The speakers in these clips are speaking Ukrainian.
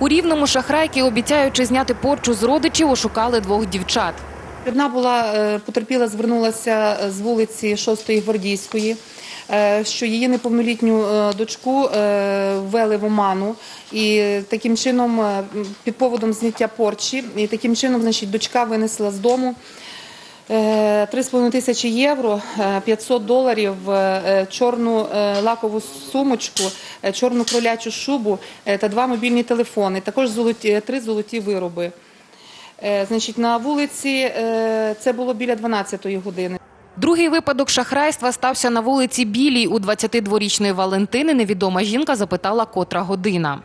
У рівному шахрайки, обіцяючи зняти порчу з родичів, ошукали двох дівчат. Одна була е, потерпіла, звернулася е, з вулиці 6-ї Гвардійської, е, що її неповнолітню дочку ввели в оману, і таким чином, під поводом зняття порчі, і таким чином, значить, дочка винесла з дому. Е, 3,5 тисячі євро, е, 500 доларів, е, чорну е, лакову сумочку, е, чорну кролячу шубу е, та два мобільні телефони. Також золоті, три золоті вироби. Е, Значить, на вулиці е, це було біля 12-ї години. Другий випадок шахрайства стався на вулиці Білій. У 22-річної Валентини невідома жінка запитала, котра година.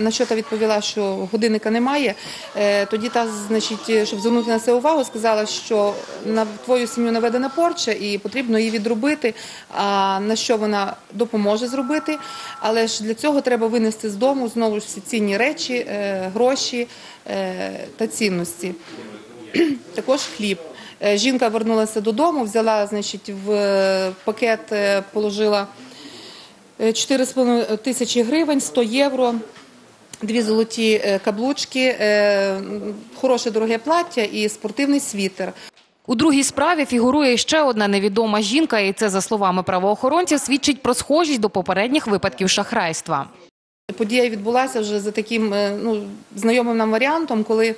На що та відповіла, що годинника немає. Е, Тоді та, значить, щоб звернути на це увагу, сказала, що на твою сім'ю наведена порча і потрібно її відробити. А на що вона допоможе зробити? Але ж для цього треба винести з дому знову ж всі цінні речі, е, гроші е, та цінності. Також хліб. Жінка вернулася додому, взяла, значить, в пакет положила е, 4,5 тисячі гривень, 100 євро, дві золоті е, каблучки, е, хороше дороге плаття і спортивний світер. У другій справі фігурує ще одна невідома жінка, і це, за словами правоохоронців, свідчить про схожість до попередніх випадків шахрайства. Подія відбулася вже за таким е, ну, знайомим нам варіантом, коли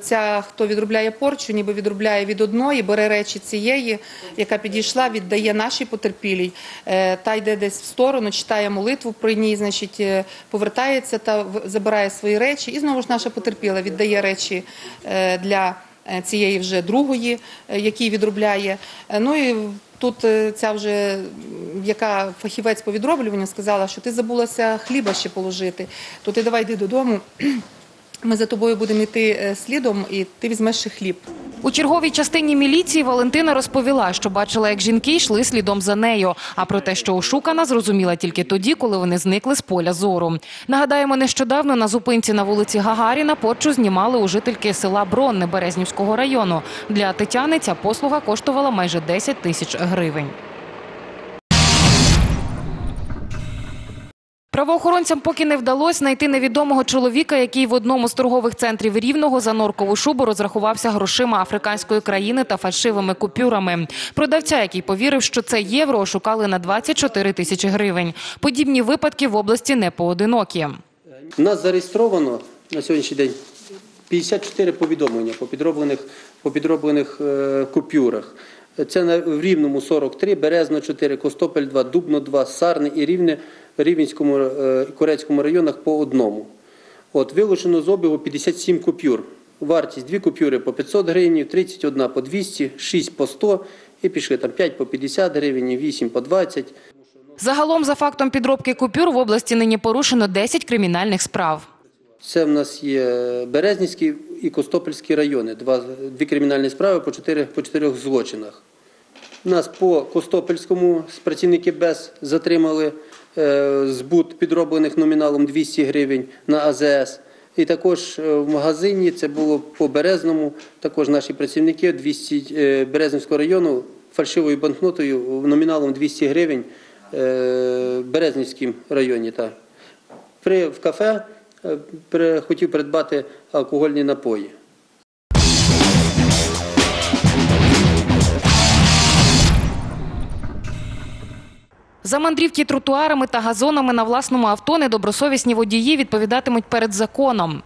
ця, хто відробляє порчу, ніби відробляє від одної, бере речі цієї, яка підійшла, віддає нашій потерпілій, е, та йде десь в сторону, читає молитву про ній, значить, е, повертається та забирає свої речі. І знову ж наша потерпіла віддає речі е, для цієї вже другої, який відробляє. Ну і тут ця вже, яка фахівець по відроблюванню, сказала, що ти забулася хліба ще положити, то ти давай йди додому. Ми за тобою будемо йти е, слідом, і ти візьмеш хліб. У черговій частині міліції Валентина розповіла, що бачила, як жінки йшли слідом за нею. А про те, що ошукана, зрозуміла тільки тоді, коли вони зникли з поля зору. Нагадаємо, нещодавно на зупинці на вулиці Гагаріна порчу знімали у жительки села Бронне Березнівського району. Для Тетяни ця послуга коштувала майже 10 тисяч гривень. Правоохоронцям поки не вдалося знайти невідомого чоловіка, який в одному з торгових центрів Рівного за норкову шубу розрахувався грошима африканської країни та фальшивими купюрами. Продавця, який повірив, що це євро, ошукали на 24 тисячі гривень. Подібні випадки в області не поодинокі. Нас зареєстровано на сьогоднішній день 54 повідомлення по підроблених, по підроблених е, купюрах. Це на, в Рівному 43, Березно 4, Костопель 2, Дубно 2, Сарни і Рівне, Рівненському, е, Корецькому районах по одному. От, вилучено з обігу 57 купюр. Вартість 2 купюри по 500 гривень, 31 по 200, 6 по 100 і пішли там 5 по 50 гривень, 8 по 20. Загалом, за фактом підробки купюр, в області нині порушено 10 кримінальних справ. Це в нас є Березнівський і Костопільський райони, два, дві кримінальні справи по, чотири, по чотирьох злочинах. Нас по Костопільському з працівники БЕС затримали збут підроблених номіналом 200 гривень на АЗС. І також е, в магазині, це було по Березному, також наші працівники 200, е, Березнівського району фальшивою банкнотою номіналом 200 гривень е, в Березнівському районі. Так. При, в кафе е, при, хотів придбати алкогольні напої. За мандрівки тротуарами та газонами на власному авто недобросовісні водії відповідатимуть перед законом.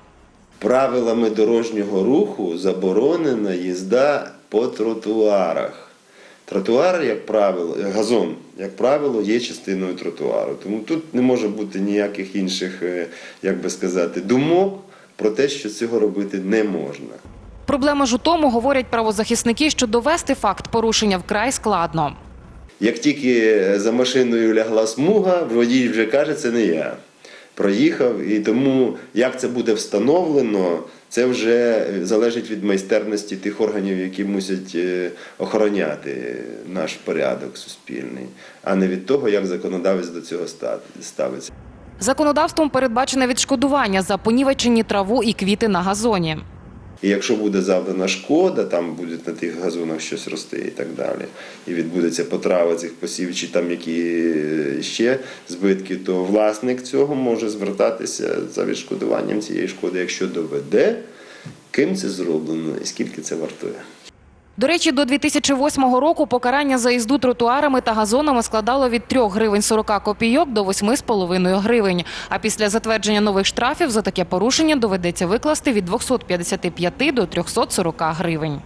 Правилами дорожнього руху заборонена їзда по тротуарах. Тротуар, як правило, газон, як правило, є частиною тротуару. Тому тут не може бути ніяких інших, е, як би сказати, думок про те, що цього робити не можна. Проблема ж у тому, говорять правозахисники, що довести факт порушення вкрай складно. Як тільки за машиною лягла смуга, водій вже каже, це не я. Проїхав, і тому як це буде встановлено, це вже залежить від майстерності тих органів, які мусять е, охороняти наш порядок суспільний, а не від того, як законодавець до цього ставиться. Законодавством передбачене відшкодування за понівечені траву і квіти на газоні. І якщо буде завдана шкода, там буде на тих газонах щось рости і так далі, і відбудеться потрава цих посів, чи там які е, ще збитки, то власник цього може звертатися за відшкодуванням цієї шкоди, якщо доведе, ким це зроблено і скільки це вартує. До речі, до 2008 року покарання за їзду тротуарами та газонами складало від 3 гривень 40 копійок до 8,5 гривень. А після затвердження нових штрафів за таке порушення доведеться викласти від 255 до 340 гривень.